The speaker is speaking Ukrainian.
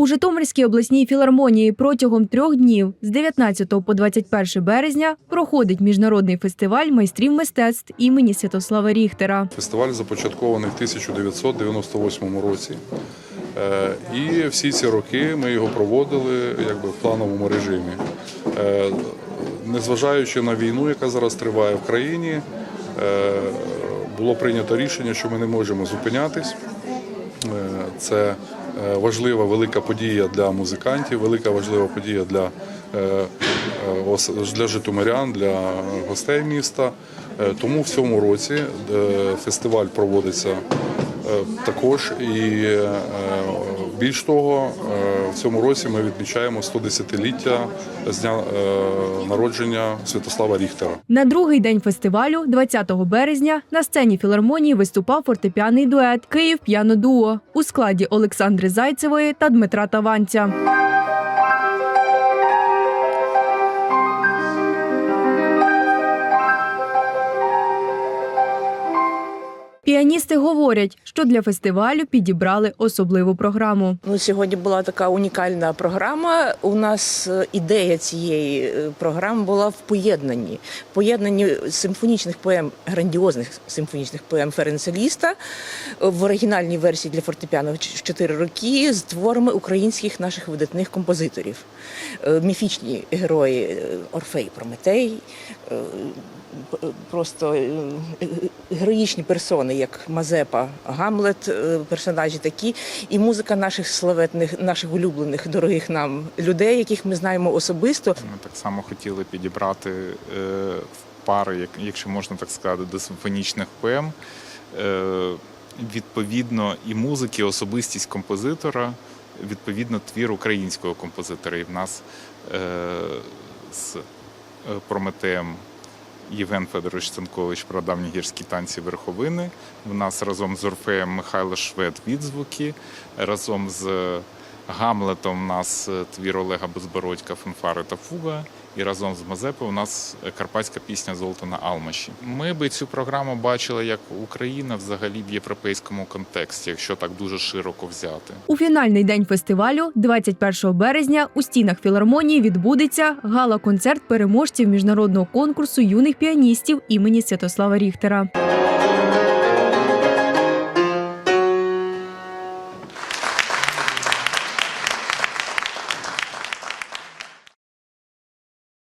У Житомирській обласній філармонії протягом трьох днів з 19 по 21 березня проходить міжнародний фестиваль майстрів мистецтв імені Святослава Ріхтера. Фестиваль започаткований в 1998 році. Е, І всі ці роки ми його проводили якби в плановому режимі. Е, Незважаючи на війну, яка зараз триває в країні, е, було прийнято рішення, що ми не можемо зупинятись. Це важлива велика подія для музикантів, велика важлива подія для, е, е, для житомирян, для гостей міста. Е, Тому в цьому році е, фестиваль проводиться е, також. І е, більш того, е, в цьому році ми відмічаємо 110-ліття з дня е, народження Святослава Ріхтера. На другий день фестивалю, 20 березня, на сцені філармонії виступав фортепіаний дует Київ п'яно дуо у складі Олександри Зайцевої та Дмитра Таванця. Піаністи говорять, що для фестивалю підібрали особливу програму. Ну, сьогодні була така унікальна програма. У нас е, ідея цієї е, програми була в поєднанні. Поєднанні симфонічних поем, грандіозних симфонічних поем Ференца Ліста е, в оригінальній версії для фортепіано в чотири роки з творами українських наших видатних композиторів. Міфічні герої Орфей Прометей. Просто героїчні персони, як Мазепа, Гамлет, е, персонажі такі, і музика наших славетних, наших улюблених, дорогих нам людей, яких ми знаємо особисто. Ми так само хотіли підібрати е, в пари, як, якщо можна так сказати, до симфонічних поем. Е, відповідно, і музики, особистість композитора, відповідно, твір українського композитора. І в нас е, з е, Прометеєм Євген Федорович Ценкович про давні гірські танці верховини. В нас разом з Орфеєм Михайло Швед відзвуки, разом з Гамлетом у нас е, твір Олега Безбородька Фанфари та Фуга. І разом з Мазепою у нас е, карпатська пісня Золото на Алмаші. Ми би цю програму бачили як Україна взагалі в європейському контексті, якщо так дуже широко взяти. У фінальний день фестивалю, 21 березня, у стінах філармонії відбудеться гала-концерт переможців міжнародного конкурсу юних піаністів імені Святослава Ріхтера.